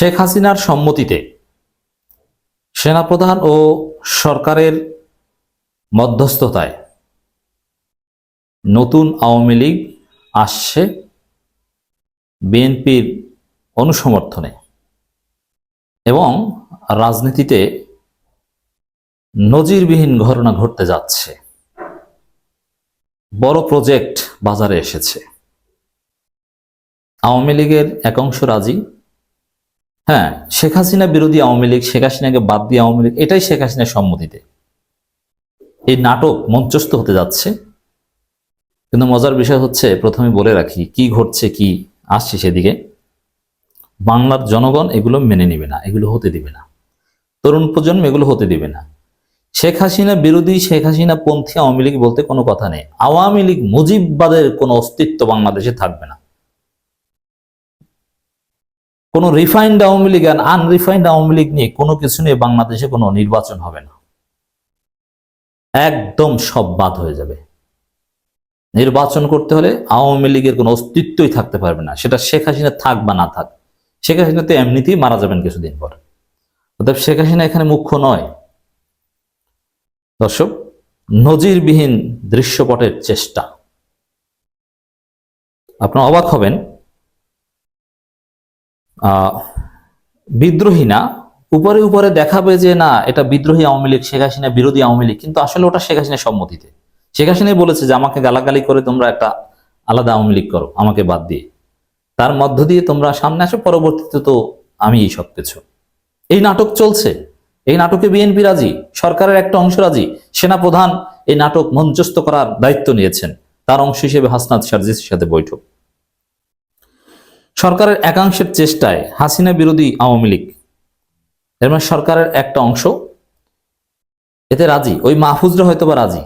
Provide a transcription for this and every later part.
শেখ হাসিনার সম্মতিতে সেনাপ্রধান ও সরকারের মধ্যস্থতায় নতুন আওয়ামী লীগ আসছে বিএনপির অনুসমর্থনে এবং রাজনীতিতে নজিরবিহীন ঘটনা ঘটতে যাচ্ছে। বড় প্রজেক্ট বাজারে এসেছে। আওয়ামী লীগের একাংশ রাজি হ্যাঁ শেখ হাসিনা বিরোধী আওয়ামী লীগ, শেখ হাসিনাকে বাদ দিয়ে আওয়ামী লীগ, এটাই শেখ হাসিনার সম্মতিতে। এই নাটক মঞ্চস্থ হতে যাচ্ছে। কিন্তু মজার বিষয় হচ্ছে প্রথমে বলে রাখি, কি ঘটছে, কি আসছে সেদিকে। বাংলার জনগণ এগুলো মেনে নিবে না, এগুলো হতে দিবে না। তরুণ প্রজন্ম এগুলো হতে দিবে না। শেখ হাসিনা বিরোধী, শেখ হাসিনা পন্থী আওয়ামী লীগ বলতে কোনো কথা নেই। আওয়ামী লীগ মুজিববাদের কোনো অস্তিত্ব বাংলাদেশে থাকবে না। কোনো রিফাইন্ড আওয়ামী লীগ আর আনরিফাইন্ড আওয়ামী লীগ নিয়ে কোনো কিছু নিয়ে বাংলাদেশে কোনো নির্বাচন হবে না। একদম সব বাদ হয়ে যাবে। নির্বাচন করতে হলে আওয়ামী লীগের কোনো অস্তিত্বই থাকতে পারবে না। সেটা শেখ হাসিনা থাক বা না থাক, শেখ হাসিনা তো এমনিতেই মারা যাবেন কিছুদিন পর। অর্থাৎ শেখ হাসিনা এখানে মুখ্য নয়। দর্শক, নজিরবিহীন দৃশ্যপটের চেষ্টা। আপনার অবাক হবেন বিদ্রোহী না। উপরে উপরে দেখাবে যে না, এটা বিদ্রোহী আওয়ামী লীগ, শেখ হাসিনা বিরোধী আওয়ামী লীগ। কিন্তু আসলে ওটা শেখ হাসিনার সম্মতিতে। শেখ হাসিনাই বলেছে যে, আমাকে গালাগালি করে তোমরা একটা আলাদা আওয়ামী লীগ করো, আমাকে বাদ দিয়ে। তার মধ্য দিয়ে তোমরা সামনে আসো, পরবর্তীতে তো আমি এই সব কিছু। এই নাটক চলছে। এই নাটকে বিএনপি রাজি, সরকারের একটা অংশ রাজি। সেনাপ্রধান এই নাটক মঞ্চস্থ করার দায়িত্ব নিয়েছেন। তার অংশ হিসেবে হাসনাত সার্জিসের সাথে বৈঠক। সরকারের একাংশের চেষ্টায় হাসিনা বিরোধী আওয়ামী লীগ। এর মানে সরকারের একটা অংশ এতে রাজি, ওই মাহফুজরা হয়তো বা রাজি।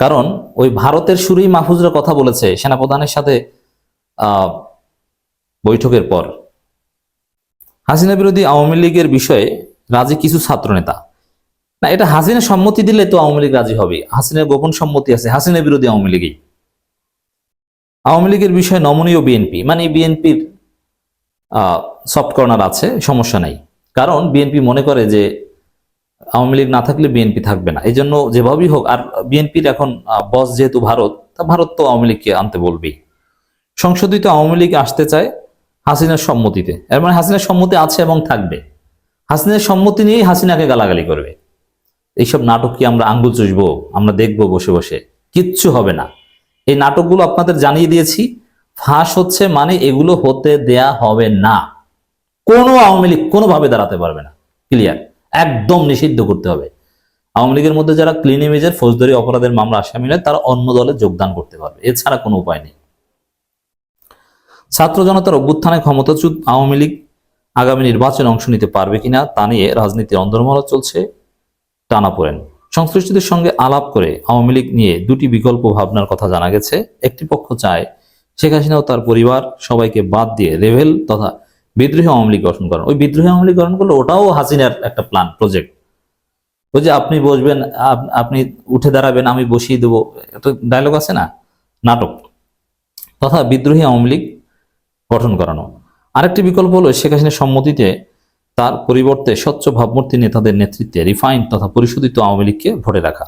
কারণ ওই ভারতের শুরুই মাহফুজরা কথা বলেছে সেনাপ্রধানের সাথে বৈঠকের পর। হাসিনা বিরোধী আওয়ামী লীগের বিষয়ে রাজি কিছু ছাত্রনেতা। না, এটা হাসিনা সম্মতি দিলে তো আওয়ামী লীগ রাজি হবে। হাসিনার গোপন সম্মতি আছে, হাসিনা বিরোধী আওয়ামী লীগই। আওয়ামী লীগের বিষয়ে নমনীয় বিএনপি মানে বিএনপির সফট কর্নার আছে, সমস্যা নাই। কারণ বিএনপি মনে করে যে আওয়ামী লীগ না থাকলে বিএনপি থাকবে না। এই জন্য যেভাবেই হোক, আর বিএনপির এখন বস যেহেতু ভারত, তা ভারত তো আওয়ামী লীগকে আনতে বলবেই। সংশোধিত আওয়ামী লীগ আসতে চায় হাসিনার সম্মতিতে। এর মানে হাসিনার সম্মতি আছে এবং থাকবে। হাসিনার সম্মতি নিয়েই হাসিনাকে গালাগালি করবে। এইসব নাটক কি আমরা আঙ্গুল চুষবো, আমরা দেখব বসে বসে? কিচ্ছু হবে না। এই নাটকগুলো আপনাদের জানিয়ে দিয়েছি। ফাঁস হচ্ছে মানে এগুলো হতে দেয়া হবে না। কোনো আওয়ামী লীগ কোনোভাবে দাঁড়াতে পারবে না। ক্লিয়ার একদম নিষিদ্ধ করতে হবে। আওয়ামী লীগের মধ্যে যারা ক্লিন ইমেজের ফৌজদারি অপরাধের মামলা আসামি নয় তারা অন্য দলে যোগদান করতে পারবে। এছাড়া কোনো উপায় নেই। ছাত্র জনতার অভ্যুত্থানে ক্ষমতাচ্যুত আওয়ামী লীগ আগামী নির্বাচনে অংশ নিতে পারবে কিনা তা নিয়ে রাজনীতির অন্দরমহল চলছে টানা টানাপোড়েন। সংশ্লিষ্টদের সঙ্গে আলাপ করে আওয়ামী লীগ নিয়ে দুটি বিকল্প ভাবনার কথা জানা গেছে। একটি পক্ষ চায় শেখ হাসিনা ও তার পরিবার সবাইকে বাদ দিয়ে রেভেল তথা বিদ্রোহী আওয়ামী লীগ গঠন করেন। ওই বিদ্রোহী আওয়ামী লীগ গঠন করলে ওটাও হাসিনার একটা প্ল্যান প্রজেক্ট ওই যে আপনি বসবেন আপনি উঠে দাঁড়াবেন, আমি বসিয়ে দেবো, এত ডায়লগ আছে না? নাটক। তথা বিদ্রোহী আওয়ামী লীগ গঠন করানো। আরেকটি বিকল্প হলো শেখ হাসিনার সম্মতিতে তার পরিবর্তে স্বচ্ছ ভাবমূর্তি নেতাদের নেতৃত্বে রিফাইন তথা পরিশোধিত আওয়ামী লীগকে ভোটে রাখা।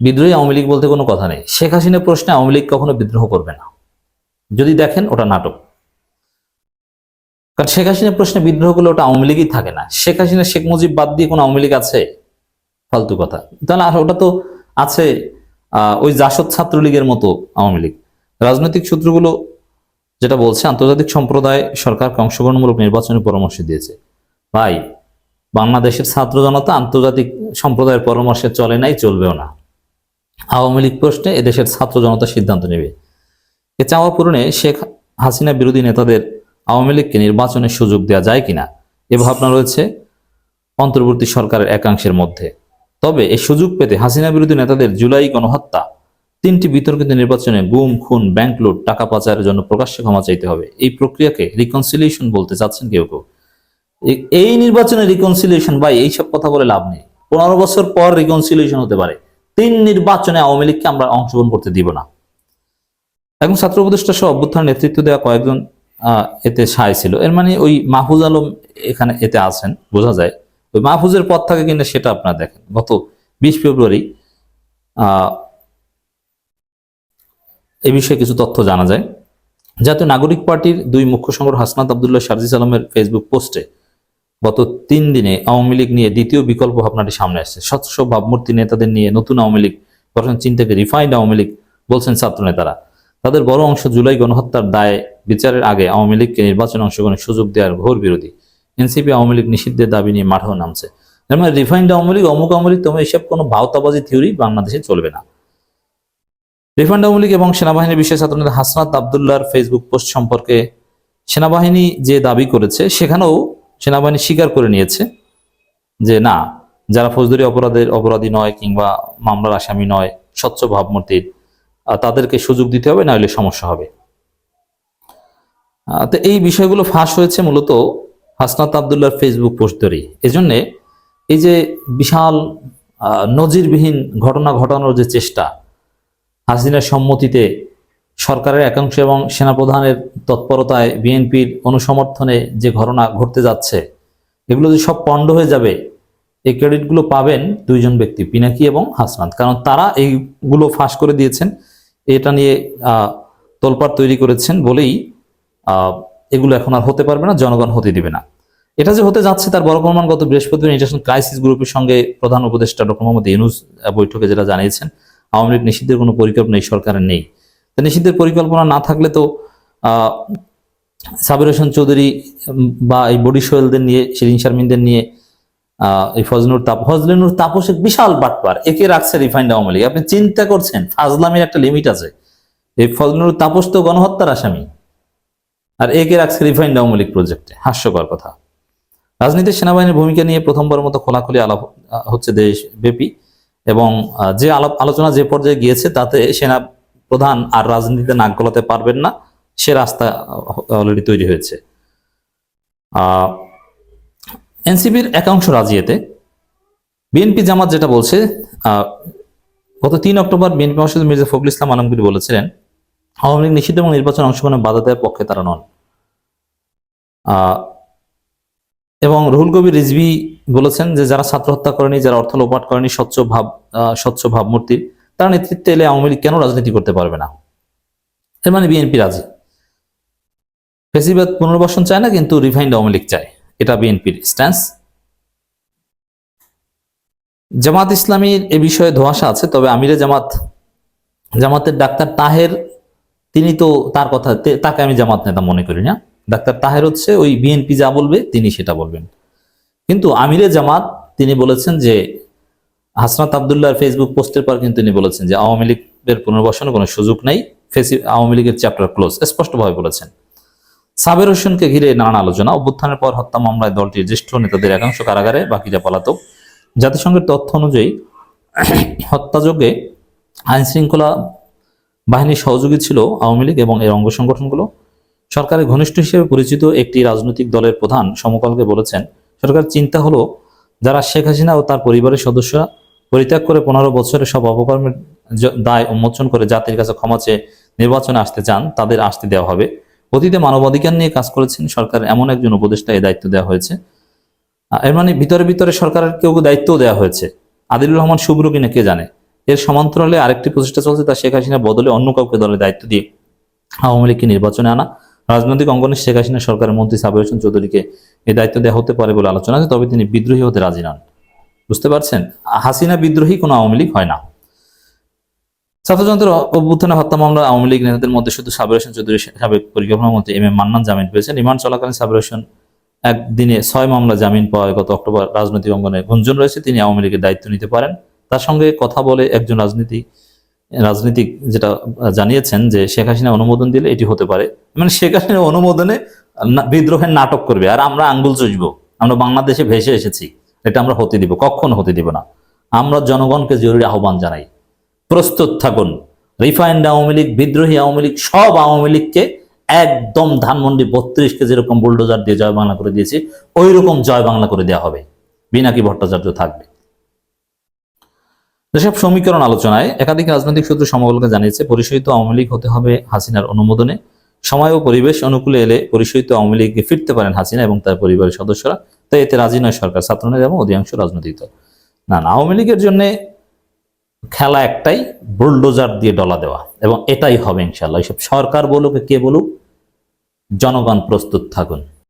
বিদ্রোহী আওয়ামী লীগ বলতে কোনো কথা নেই। শেখ হাসিনা প্রশ্নে আওয়ামী লীগ কখনো বিদ্রোহ করবে না। যদি দেখেন ওটা নাটক। কারণ শেখ হাসিনা প্রশ্নে বিদ্রোহ করলে ওটা আওয়ামী লীগই থাকে না। শেখ হাসিনা, শেখ মুজিব বাদ দিয়ে কোনো আওয়ামী লীগ আছে? ফালতু কথা। তাহলে আর ওটা তো আছে ওই জাসদ ছাত্রলীগের মতো আওয়ামী লীগ। রাজনৈতিক সূত্রগুলো যেটা বলছে, আন্তর্জাতিক সম্প্রদায় সরকারকে অংশগ্রহণমূলক নির্বাচনের পরামর্শ দিয়েছে। ভাই, বাংলাদেশের ছাত্র জনতা আন্তর্জাতিক সম্প্রদায়ের পরামর্শে চলে নাই, চলবেও না। আওয়ামী লীগ প্রশ্নে এদেশের ছাত্র জনতা সিদ্ধান্ত নেবে। এ চাওয়া পূরণে শেখ হাসিনা বিরোধী নেতাদের আওয়ামী লীগকে নির্বাচনের সুযোগ দেওয়া যায় কিনা, এ ভাবনা রয়েছে অন্তর্বর্তী সরকারের একাংশের মধ্যে। তবে এই সুযোগ পেতে হাসিনা বিরোধী নেতাদের জুলাই গণহত্যা তিনটি বিতর্কিত নির্বাচনে গুম, খুন ব্যাংক লুট টাকা পাচারের জন্য প্রকাশ্যে ক্ষমা চাইতে হবে। এই প্রক্রিয়াকে রিকনসিলিয়েশন বলতে চাচ্ছেন কেউ কেউ। এই নির্বাচনে রিকনসিলিয়েশন ভাই এইসব কথা বলে লাভ নেই। পনেরো বছর পর রিকনসিলিয়েশন হতে পারে। তিন নির্বাচনে আওয়ামী লীগকে আমরা অংশগ্রহণ করতে দিব না। এখন ছাত্র উপদেষ্টা সহ অভ্যুত্থান নেতৃত্ব দেওয়া কয়েকজন এতে সায় ছিল। এর মানে ওই মাহফুজ আলম এখানে এতে আছেন, বোঝা যায়। ওই মাহফুজের পথ থাকে কিনা সেটা আপনারা দেখেন। গত বিশ ফেব্রুয়ারি এ বিষয়ে কিছু তথ্য জানা যায়। জাতীয় নাগরিক পার্টির দুই মুখ্য সংগঠন হাসনাত আবদুল্লাহ শারজিস আলমের ফেসবুক পোস্টে গত তিন দিনে আওয়ামী লীগ নিয়ে দ্বিতীয় বিকল্প ভাবনাটি সামনে আসছে। স্বচ্ছ ভাবমূর্তি নেতাদের নিয়ে নতুন আওয়ামী লীগ গঠন চিন্তাকে রিফাইন্ড আওয়ামী লীগ বলছেন ছাত্র নেতারা তাদের বড় অংশ জুলাই গণহত্যার দায়ে বিচারের আগে আওয়ামী লীগকে নির্বাচনে অংশগ্রহণের সুযোগ দেওয়ার ঘোর বিরোধী। এনসিপি আওয়ামী লীগ নিষিদ্ধের দাবি নিয়ে মাঠেও নামছে। এর মানে রিফাইন্ড আওয়ামী লীগ অমুক আওয়ামী লীগ তোমার এসব কোনো ভাওতাবাজি থিওরি বাংলাদেশে চলবে না। রিফান্ড আওয়ামী লীগ এবং সেনাবাহিনীর বিশেষ ছাত্রনেতা হাসনাত আবদুল্লাহর ফেসবুক পোস্ট সম্পর্কে সেনাবাহিনী যে দাবি করেছে, সেখানেও সেনাবাহিনী স্বীকার করে নিয়েছে যে না, যারা ফৌজদারি অপরাধের অপরাধী নয় কিংবা মামলার আসামি নয়, স্বচ্ছ ভাবমূর্তির তাদেরকে সুযোগ দিতে হবে নাহলে সমস্যা হবে। তো এই বিষয়গুলো ফাঁস হয়েছে মূলত হাসনাত আবদুল্লাহর ফেসবুক পোস্ট ধরেই। এজন্যে এই যে বিশাল নজিরবিহীন ঘটনা ঘটানোর যে চেষ্টা হাসিনার সম্মতিতে সরকারের একাংশ এবং সেনাপ্রধানের তৎপরতায় বিএনপির অনুসমর্থনে যে ঘটনা ঘটতে যাচ্ছে, এগুলো যে সব পণ্ড হয়ে যাবে, এই ক্রেডিটগুলো পাবেন দুইজন ব্যক্তি, পিনাকি এবং হাসনাত। কারণ তারা এইগুলো ফাঁস করে দিয়েছেন, এটা নিয়ে তোলপাড় তৈরি করেছেন বলেই এগুলো এখন আর হতে পারবে না, জনগণ হতে দিবে না। এটা যে হতে যাচ্ছে তার বড় প্রমাণ গত বৃহস্পতিবার ইন্টারন্যাশনাল ক্রাইসিস গ্রুপের সঙ্গে প্রধান উপদেষ্টা ডক্টর মোহাম্মদ ইউনুস বৈঠকে যেটা জানিয়েছেন আওয়ামী লীগ নিষিদ্ধের কোনো পরিকল্পনা এই সরকারের নেই। তো নিষিদ্ধের পরিকল্পনা না থাকলে তো সাবির হোসেন চৌধুরী বা এই বডি সোহেলদের নিয়ে, শিরিন শারমিনদের নিয়ে এই ফজলুর তাপ ফজলুর তাপস এক বিশাল বাটপার, একে রাখছে রিফাইন্ড আওয়ামী লীগ। আপনি চিন্তা করছেন, ফাজলামের একটা লিমিট আছে। এই ফজলুর তাপস তো গণহত্যার আসামি। আর একে রাখছে রিফাইন্ড আওয়ামী লীগ প্রজেক্টে হাস্যকর কথা। রাজনীতির সেনাবাহিনীর ভূমিকা নিয়ে প্রথমবার মতো খোলাখুলি আলাপ হচ্ছে দেশব্যাপী। এবং যে আলোচনা যে পর্যায়ে গিয়েছে তাতে সেনা প্রধান আর রাজনীতিতে নাক গলাতে পারবেন না, সে রাস্তা অলরেডি তৈরি হয়েছে। এনসিপির একাংশ রাজিয়েতে বিএনপি জামাত যেটা বলছে গত তিন অক্টোবর বিএনপি মহাসচিব মির্জা ফখরুল ইসলাম আলমগীর বলেছিলেন, আওয়ামী লীগ নিষিদ্ধ এবং নির্বাচন অংশগ্রহণে বাধা দেওয়ার পক্ষে তারা নন। এবং রুহুল কবির রিজভি বলেছেন যে, যারা ছাত্র হত্যা করেনি, যারা অর্থ লোপাট করেনি, স্বচ্ছ ভাব স্বচ্ছ ভাবমূর্তি তারা নেতৃত্বে এলে আওয়ামী লীগ কেন রাজনীতি করতে পারবে না? এর মানে বিএনপি রাজি। ফেসিবাদ পুনর্বাসন চায় না, কিন্তু রিফাইন্ড আওয়ামী লীগ চায়। এটা বিএনপির স্ট্যান্স জামাত ইসলামীর এ বিষয়ে ধোঁয়াশা আছে, তবে আমিরে জামাত, জামাতের ডাক্তার তাহের, তিনি তো তার কথা তাকে আমি জামাত নেতা মনে করি না। ডাক্তার তাহের হচ্ছে, ওই বিএনপি যা বলবে তিনি সেটা বলবেন। কিন্তু আমিরে জামাত, তিনি বলেছেন যে, হাসনাত আবদুল্লাহর ফেসবুক পোস্টের পর কিন্তু তিনি বলেছেন যে, আওয়ামী লীগের পুনর্বাসনের কোনো সুযোগ নেই, ফেসি, আওয়ামী লীগের চ্যাপ্টার ক্লোজ স্পষ্টভাবে বলেছেন। সাবের হোসেনকে ঘিরে নানান আলোচনা, অভ্যুত্থানের পর হত্যা মামলায় দলটির জ্যেষ্ঠ নেতাদের একাংশ কারাগারে বাকিরা পলাতক। জাতিসংঘের তথ্য অনুযায়ী হত্যাযোগে আইন শৃঙ্খলা বাহিনীর সহযোগী ছিল আওয়ামী লীগ এবং এর অঙ্গ সংগঠনগুলো সরকারের ঘনিষ্ঠ হিসেবে পরিচিত একটি রাজনৈতিক দলের প্রধান সমকালকে বলেছেন, সরকার চিন্তা হলো যারা শেখ হাসিনা ও তার পরিবারের সদস্যরা পরিত্যাগ করে পনেরো বছরের সব অপকর্মের দায় উন্মোচন করে জাতির কাছে ক্ষমা চেয়ে নির্বাচনে আসতে চান, তাদের আসতে দেওয়া হবে। অতীতে মানবাধিকার নিয়ে কাজ করেছেন সরকার এমন একজন উপদেষ্টা এই দায়িত্ব দেওয়া হয়েছে। এর মানে ভিতরে ভিতরে সরকারের কেউ কেউ দায়িত্বও দেওয়া হয়েছে। আদিলুর রহমান শুভ্র কিনা কে জানে? এর সমান্তরালে আরেকটি প্রচেষ্টা চলছে, তা শেখ হাসিনা বদলে অন্য কাউকে দলের দায়িত্ব দিয়ে আওয়ামী লীগকে নির্বাচনে আনা। রাজনৈতিক অঙ্গনে শেখ হাসিনা সরকারের মন্ত্রী সাবির হোসেন চৌধুরীকে এই দায়িত্ব দেওয়া হতে পারে বলে আলোচনা আছে, তবে তিনি বিদ্রোহী হতে রাজি নন। বুঝতে পারছেন? হাসিনা বিদ্রোহী কোনো আওয়ামী লীগ হয় না। ছাত্রযন্ত্রের অভ্যুত্থানে হত্যা মামলা আওয়ামী লীগ নেতাদের মধ্যে শুধু সাবির হোসেন চৌধুরী সাবেক পরিকল্পনা মন্ত্রী এম এম মান্নান জামিন পেয়েছেন। রিমান্ড চলাকালীন সাবির হোসেন একদিনে ছয় মামলা জামিন পাওয়ায় গত অক্টোবর রাজনৈতিক অঙ্গনে গুঞ্জন রয়েছে। তিনি আওয়ামী লীগের দায়িত্ব নিতে পারেন। তার সঙ্গে কথা বলে একজন রাজনীতি রাজনীতিক যেটা জানিয়েছেন যে শেখ হাসিনা অনুমোদন দিলে এটি হতে পারে। মানে শেখ হাসিনা অনুমোদনে বিদ্রোহের নাটক করবে। আর আমরা আঙ্গুল চুষব। আমরা বাংলাদেশে ভেসে এসেছি। এটা আমরা হতে দিব। কখনো হতে দিব না। আমরা জনগণকে জরুরি আহ্বান জানাই। প্রস্তুত থাকুন। রিফাইন্ড আওয়ামী লীগ, বিদ্রোহী আওয়ামী লীগ, সব আওয়ামী লীগকে একদম ধানমন্ডি বত্রিশকে যেরকম বুলডোজার দিয়ে জয় বাংলা করে দিয়েছি ওই রকম জয় বাংলা করে দেওয়া হবে। বিনাকি ভট্টাচার্য থাকবে। যেসব সমীকরণ আলোচনায় একাধিক রাজনৈতিক সূত্র সমবলকে জানিয়েছে, পরিশোধিত আওয়ামী লীগ হতে হবে হাসিনার অনুমোদনে। সময় ও পরিবেশ অনুকূলে এলে পরিশোধিত আওয়ামী লীগে ফিরতে পারেন হাসিনা এবং তার পরিবারের সদস্যরা। তাই এতে রাজি নয় সরকার, ছাত্রনেতা এবং অধিকাংশ রাজনৈতিক দল। না না, আওয়ামী লীগের জন্য খেলা একটাই, বুলডোজার দিয়ে ডলা দেওয়া। এবং এটাই হবে ইনশাল্লাহ এইসব সরকার বলুক, কে বলুক, জনগণ প্রস্তুত থাকুন।